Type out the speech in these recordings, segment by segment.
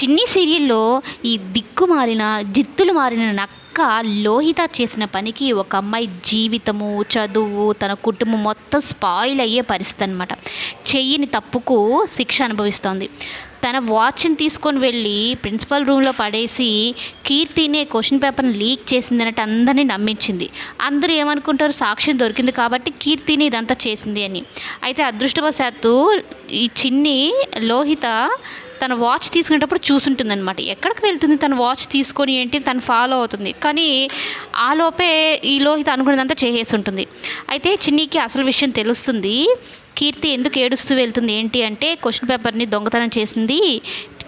చిన్ని సీరియల్లో ఈ దిక్కు మారిన జిత్తులు మారిన నక్క లోహిత చేసిన పనికి ఒక అమ్మాయి జీవితము చదువు తన కుటుంబం మొత్తం స్పాయిల్ అయ్యే పరిస్థితి అనమాట చెయ్యని తప్పుకు శిక్ష అనుభవిస్తోంది. తన వాచ్ని తీసుకొని వెళ్ళి ప్రిన్సిపల్ రూమ్లో పడేసి కీర్తినే క్వశ్చన్ పేపర్ని లీక్ చేసింది అన్నట్టు అందరినీ నమ్మించింది. అందరూ ఏమనుకుంటారు? సాక్ష్యం దొరికింది కాబట్టి కీర్తిని ఇదంతా చేసింది అని. అయితే అదృష్టవశాత్తు ఈ చిన్ని లోహిత తన వాచ్ తీసుకునేటప్పుడు చూసుంటుంది అనమాట ఎక్కడికి వెళ్తుంది? తన వాచ్ తీసుకొని ఏంటి? తను ఫాలో అవుతుంది. కానీ ఆ లోపే ఈ లోహిత అనుకున్నదంతా చేసేసి ఉంటుంది అయితే చిన్నికి అసలు విషయం తెలుస్తుంది కీర్తి ఎందుకు ఏడుస్తూ వెళ్తుంది ఏంటి అంటే క్వశ్చన్ పేపర్ని దొంగతనం చేసింది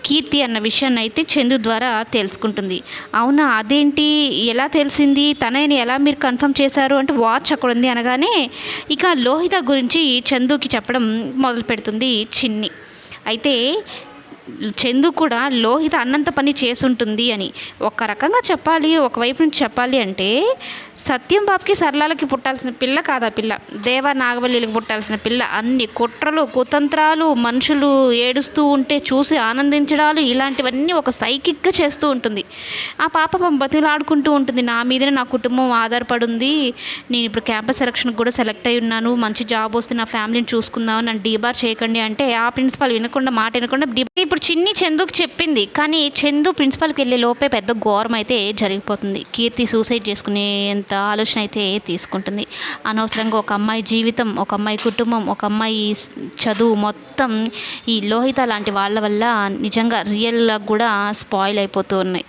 కీర్తి అన్న విషయాన్ని అయితే చందు ద్వారా తెలుసుకుంటుంది. అవునా అదేంటి ఎలా తెలిసింది తనని ఎలా మీరు కన్ఫర్మ్ చేశారు అంటే వాచ్ అక్కడ ఉంది అనగానే ఇక లోహిత గురించి చందుకి చెప్పడం మొదలు పెడుతుంది చిన్ని. అయితే చందు కూడా లోహిత అన్నంత పని చేసుంటుంది అని. ఒక రకంగా చెప్పాలి ఒకవైపు నుంచి చెప్పాలి అంటే సత్యం బాబుకి సరళాలకి పుట్టాల్సిన పిల్ల కాదా పిల్ల? దేవ నాగవల్లికి పుట్టాల్సిన పిల్ల. అన్ని కుట్రలు కుతంత్రాలు మనుషులు ఏడుస్తూ ఉంటే చూసి ఆనందించడాలు ఇలాంటివన్నీ ఒక సైకిక్గా చేస్తూ ఉంటుంది. ఆ పాప బతిలాడుకుంటూ ఉంటుంది. నా మీదనే నా కుటుంబం ఆధారపడింది. నేను ఇప్పుడు క్యాంపస్ సెలక్షన్కి కూడా సెలెక్ట్ అయి ఉన్నాను. మంచి జాబ్ వస్తే నా ఫ్యామిలీని చూసుకుందాం. నన్ను డీబార్ చేయకండి అంటే ఆ ప్రిన్సిపాల్ వినకుండా మాట వినకుండా డీ ఇప్పుడు చిన్ని చందుకు చెప్పింది కానీ చందు ప్రిన్సిపాల్కి వెళ్ళే లోపే పెద్ద ఘోరం అయితే జరిగిపోతుంది. కీర్తి సూసైడ్ చేసుకునేంత ఆలోచన అయితే తీసుకుంటుంది. అనవసరంగా ఒక అమ్మాయి జీవితం ఒక అమ్మాయి కుటుంబం ఒక అమ్మాయి చదువు మొత్తం ఈ లోహిత లాంటి వాళ్ళ వల్ల నిజంగా రియల్గా కూడా స్పాయిల్ అయిపోతూ ఉన్నాయి.